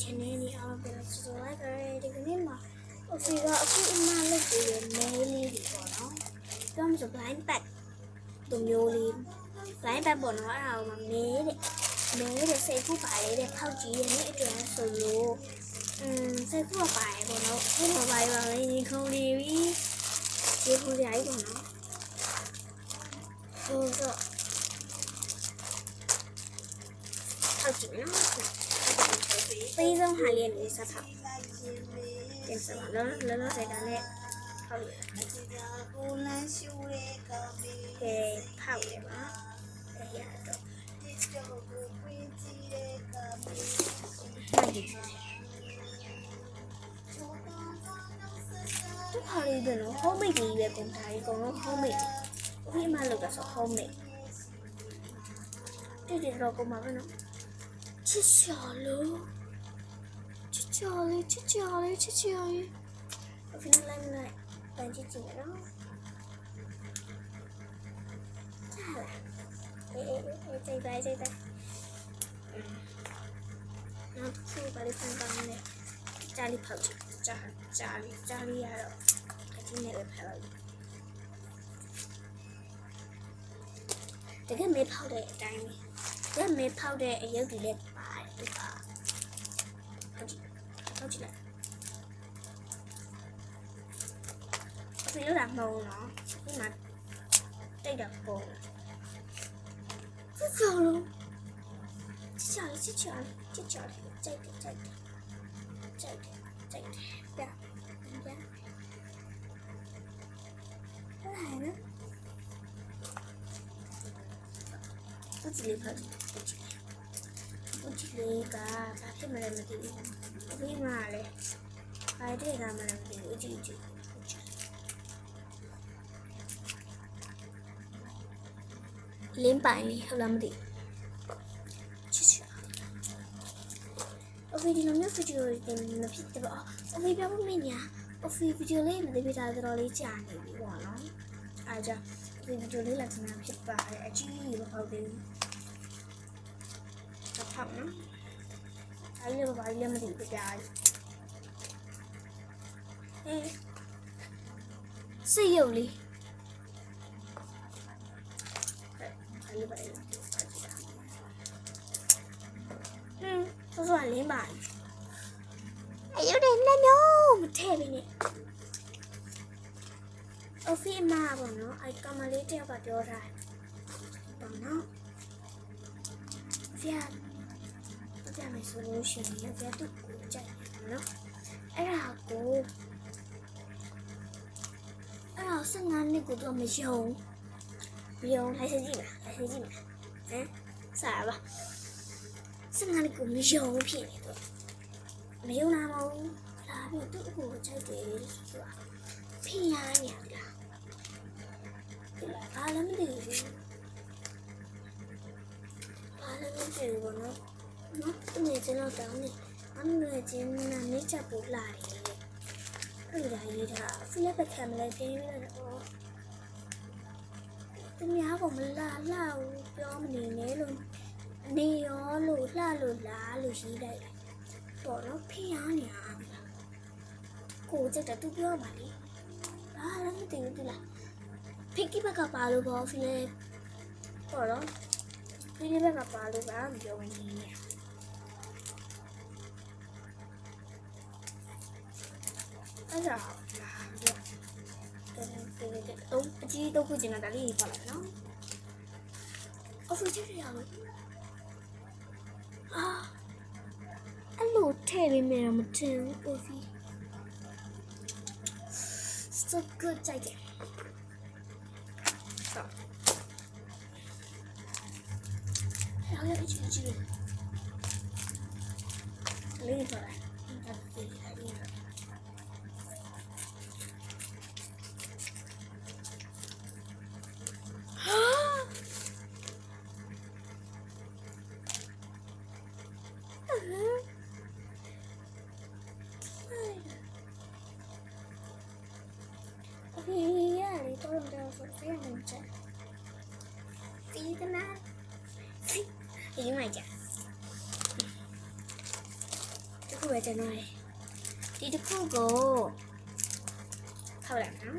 Canadian Olympics olarak öğrenebilirler. O figürü imanlı görünmeli diyorlar. Trong số lái bạc tùng vô liền lái ba bọn hóa đầu mà mế đấy mế để xây phú phải để đẹp thao chỉ để nãy trường sổ lù xây phú phải bọn nó phú phải vào đây thì không đi đi chứ không giấy bọn nó ừ sợ thao chỉ nó ကြည့်ရတဲ့အတွက်ဆိုလို့อืมစိတ်ကူပါလေပေါ့နော်ဘယ်လိုပါလဲပါလဲရင်ခုန်နေပြီဒီခုကြိုက်ပေါ့နော်ဟိုတော့ဖောက်ကြည့်နော်ပေးဆုံးဟာလေးနေစဖောက်ပြန်စပါလောလောလောစိတ်ကလည်းဖောက်ရကိုလန်းရှူတဲ့ကမေကဲဖောက်ရပါအဲ့ရတော့ဒီတော့ကိုပြင်းကြည့်တဲ့ကမေမှတ်ကြည့်သူခါလေးတယ်နော် homemade ကြီးပဲပုံထားကြီးအကုန်လုံး homemade အဖေအမလုပ်တာဆို homemade တိတိတော့ပုံမှာပဲနော် Chết chó lú Chết chó lú, chết chó lú, chết chó lú Ở phía này mình lại toàn chết chó đó Chà là Ê, ê, ê, tay vai, tay. Vai Nó thu vào đi phần bằng này. Chà lì phẩu chà, chà, chà lì, chà lì à rồi Cái chim này là phẩu Để cái mê phẩu để ở đây này လီကြာလီရတော့အချင်းနဲ့ပဲဖက်လိုက်တကယ်မေးဖောက်တဲ့အတိုင်းပဲတကယ်မေးဖောက်တဲ့အရုပ်တွေလည်းပါတယ်ဒီပါဟုတ်ကြည့်ဟုတ်ကြည့်လိုက်အဖေလို့တာမဟုတ်ဘူးနော်ဒီမှာတိတ်တာပုံစစ်စော်လို့ချစ်ချစ်ချစ်ချစ်ချစ်ကြိုက်တယ်ကြိုက်တယ်ကြိုက်တယ်ကြိုက်တယ်ပြပြအဲ့ဒါ တ်ကြည့်လေးဖတ်ဟုတ်ကြည့်ဟုတ်ကြည့်လေးကဘာဖြစ်မလဲမသိဘူးအဖေကလည်းဘာတဲ့ကမှလည်းမသိဘူးအကြည့်ကြည့်ဟုတ်ကြည့်လင်းပိုင်လေးဟုတ်လားမသိဘူးချစ်ချစ်အဖေဒီလိုမျိုးဗီဒီယိုတွေမဖြစ်တော့အဖေပြောဖို့မင်းညာအဖေဗီဒီယိုလေးမသိပြတာတော်တော်လေးကြာနေပြီပေါ့နော်အားကြောင့် အဖေဗီဒီယိုလေးလက်စနာဖြစ်ပါတယ်အကြီးကြီးမဟုတ်သေးဘူးတစ်ထောက်နော်အဲ့လိုဘာလဲမသိဘူးကြားအေးစိတ်ရုပ်လေးအဲ့ဒီပါလေဟင်းဆိုဆိုလင်းပါအယုတ်တဲ့နှမျိုးမထည့်ဘူးနဲ့ အဖေအမပေါ့နော်အဲ့ကမလေးတယောက်ကပြောတာပေါ့နော်ဖျားကြမယ်ဆိုလို့ရှိရင်ဖျားသူ့ကိုကြိုက်တယ်နော်အဲ့ဒါကိုအဲ့ဒါ15နှစ်ကိုတော့မယုံမယုံလိုက်စကြည့်မလားလိုက်စကြည့်မလားဟမ်စားပါ15နှစ်ကိုမယုံဖြစ်နေတော့မယုံလာမဟုတ်လာပြီးသူ့ကိုကြိုက်တယ်ဆိုတာဖိရညာလားဒီလား ဘာလည်းမသိဘူးဘာလည်းမသိဘူးဘောနော်နော်သူငယ်ချင်းတော့တောင်းနေအမေငယ်ချင်းကနေချက်ပို့လာတယ်အဲ့ဒါရေးတာဖိလက်ပဲခံမလဲပြင်းရတော့သူများကမလာလာဘူးပြောမနေနဲ့လို့အနေရောလို့လှလို့လားလို့ရေးလိုက်တယ်ပေါ့နော်ဖိရညာကိုကြက်တာသူပြောပါလေဘာလည်းမသိဘူးသူလား ဖိကိဘကပါလို့ပေါ့ဖိလက်ပေါ့နော်ဖိကိဘကပါလို့ကမပြောဘူးနေနေအဲ့ဒါတော့အကြီးတော့ခုကျင်တာလေးပါလာနော်အဖေချစ်ရအောင်အာအဲ့လိုထဲ့ပေးမယ်တော့မတင်ဘူးအဖေ so good ကြိုက်တယ် hayır hiç geçirme. Benim para. Yeah, they told him there was a. See. thì chúng mày chả. Đức về cho nơi đi được không cô? thao làm lắm.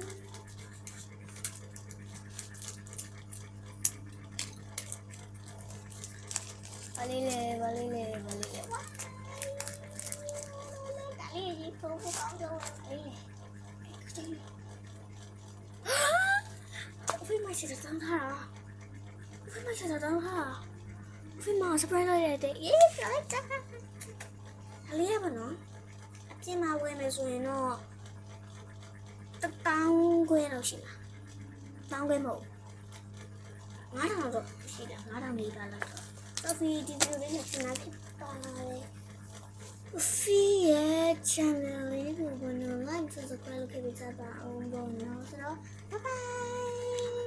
Valile, valile, valile Đã đi gì không có con đâu. Đi này Đi này Ôi mày sẽ được tăng hả? Ôi mày sẽ được ဖုန်းကိုကောင်းတော့အေးလေအဖေမရှိတဲ့တောင်းထားတာအဖေမရှိတဲ့တောင်းထားတာအဖေမ surprise လုပ်ရတဲ့ yes လိုက်တာအလေးရပါနော်အပြင်မှာဝင်မယ်ဆိုရင်တော့တတောင်းခွဲလောက်ရှိလားတောင်းခွဲမဟုတ်9000တော့ရှိတယ်9000လေးပါလားတော့ဖီဒီဗီဒီယိုလေးနဲ့ရှင်းလိုက်ပါမယ်ဖီရဲ့ channel လေးကိုဘယ်လို like subscribe လုပ်ခဲ့ကြပါအောင်ပေါ့နော်ဆိုတော့ bye bye